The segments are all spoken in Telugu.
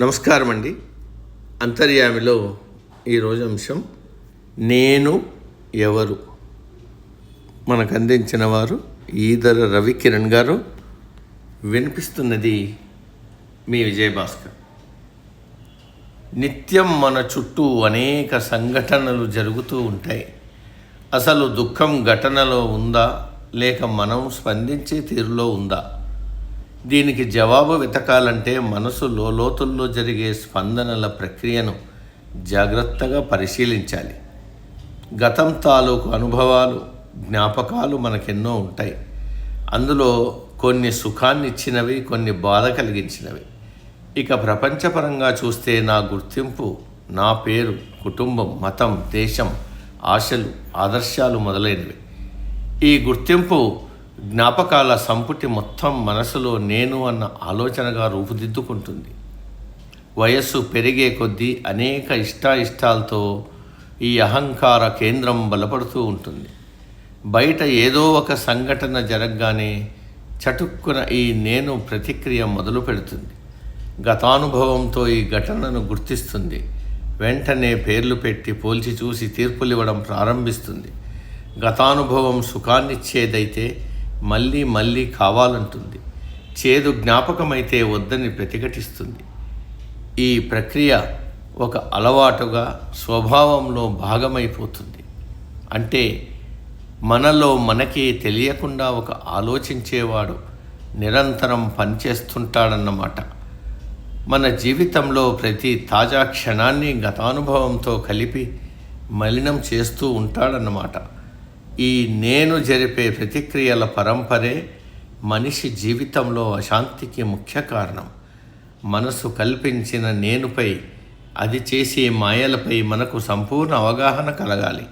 నమస్కారం అండి అంతర్యామిలో ఈరోజు అంశం నేను ఎవరు? మనకు అందించిన వారు ఈదర రవికిరణ్ గారు. వినిపిస్తున్నది మీ విజయభాస్కర్ నిత్యం మన చుట్టూ అనేక సంఘటనలు జరుగుతూ ఉంటాయి. అసలు దుఃఖం ఘటనలో ఉందా? లేక మనం స్పందించే తీరులో ఉందా? దీనికి జవాబు వెతకాలంటే మనసు లోతుల్లో జరిగే స్పందనల ప్రక్రియను జాగ్రత్తగా పరిశీలించాలి. గతం తాలూకు అనుభవాలు జ్ఞాపకాలు మనకెన్నో ఉంటాయి. అందులో కొన్ని సుఖాన్ని ఇచ్చినవి కొన్ని బాధ కలిగించినవి. ఇక ప్రపంచపరంగా చూస్తే నా గుర్తింపు నా పేరు కుటుంబం మతం దేశం ఆశలు ఆదర్శాలు మొదలైనవి. ఈ గుర్తింపు జ్ఞాపకాల సంపుటి మొత్తం మనసులో నేను అన్న ఆలోచనగా రూపుదిద్దుకుంటుంది. వయస్సు పెరిగే కొద్దీ అనేక ఇష్టాయిష్టాలతో ఈ అహంకార కేంద్రం బలపడుతూ ఉంటుంది. బయట ఏదో ఒక సంఘటన జరగగానే చటుక్కున ఈ నేను ప్రతిక్రియ మొదలు పెడుతుంది. గతానుభవంతో ఈ ఘటనను గుర్తిస్తుంది. వెంటనే పేర్లు పెట్టి పోల్చి చూసి తీర్పులు ఇవ్వడం ప్రారంభిస్తుంది. గతానుభవం సుఖాన్నిచ్చేదైతే మళ్ళీ మళ్ళీ కావాలంటుంది. చేదు జ్ఞాపకమైతే వద్దని ప్రతిఘటిస్తుంది. ఈ ప్రక్రియ ఒక అలవాటుగా స్వభావంలో భాగమైపోతుంది. అంటే మనలో మనకి తెలియకుండా ఒక ఆలోచించేవాడు నిరంతరం పనిచేస్తుంటాడన్నమాట. మన జీవితంలో ప్రతి తాజా క్షణాన్ని గతానుభవంతో కలిపి మలినం చేస్తూ ఉంటాడన్నమాట. ఈ నేను జరిపే ప్రతిక్రియల పరంపరే మనిషి జీవితంలో అశాంతికి ముఖ్య కారణం. మనసు కల్పించిన నేనుపై అది చేసే మాయలపై మనకు సంపూర్ణ అవగాహన కలగాలి.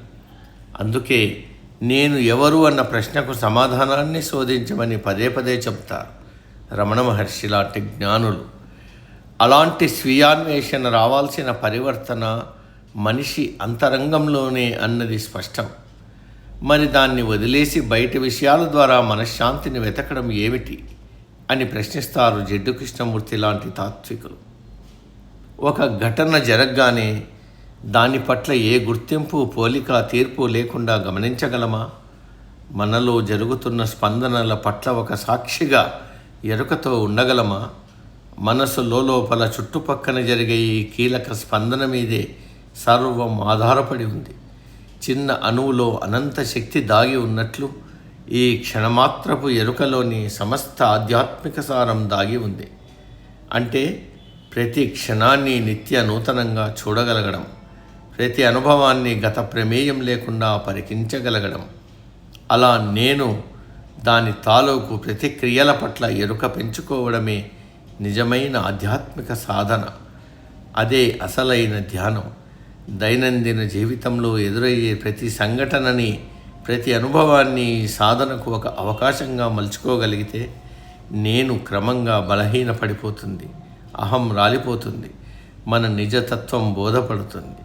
అందుకే నేను ఎవరు అన్న ప్రశ్నకు సమాధానాన్ని శోధించమని పదే పదే చెప్తారు రమణ మహర్షి లాంటి జ్ఞానులు. అలాంటి స్వీయాన్వేషణ రావాల్సిన పరివర్తన మనిషి అంతరంగంలోనే అన్నది స్పష్టం. మరి దాన్ని వదిలేసి బయట విషయాల ద్వారా మనశ్శాంతిని వెతకడం ఏమిటి అని ప్రశ్నిస్తారు జడ్డు కృష్ణమూర్తి లాంటి తాత్వికులు. ఒక ఘటన జరగగానే దాని పట్ల ఏ గుర్తింపు పోలిక తీర్పు లేకుండా గమనించగలమా? మనలో జరుగుతున్న స్పందనల పట్ల ఒక సాక్షిగా ఎరుకతో ఉండగలమా? మనసు లోపల చుట్టుపక్కన జరిగే ఈ కీలక స్పందన మీదే సర్వం ఆధారపడి ఉంది. చిన్న అణువులో అనంత శక్తి దాగి ఉన్నట్లు ఈ క్షణమాత్రపు ఎరుకలోని సమస్త ఆధ్యాత్మిక సారం దాగి ఉంది. అంటే ప్రతి క్షణాన్ని నిత్య నూతనంగా చూడగలగడం ప్రతి అనుభవాన్ని గత ప్రమేయం లేకుండా పరికించగలగడం. అలా నేను దాని తాలూకు ప్రతిక్రియల పట్ల ఎరుక పెంచుకోవడమే నిజమైన ఆధ్యాత్మిక సాధన. అదే అసలైన ధ్యానం. దైనందిన జీవితంలో ఎదురయ్యే ప్రతి సంఘటనని ప్రతి అనుభవాన్ని సాధనకు ఒక అవకాశంగా మలుచుకోగలిగితే నేను క్రమంగా బలహీనపడిపోతుంది అహం రాలిపోతుంది మన నిజతత్వం బోధపడుతుంది.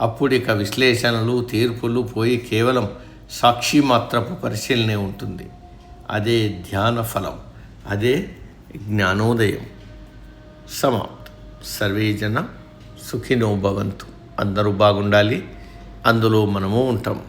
అప్పుడిక విశ్లేషణలు తీర్పులు పోయి కేవలం సాక్షి మాత్రపు పరిశీలనే ఉంటుంది. అదే ధ్యాన ఫలం అదే జ్ఞానోదయం. సమాప్తం. సర్వే జన సుఖినో భవంతు. అందరూ బాగుండాలి. అందులో మనము ఉంటాం.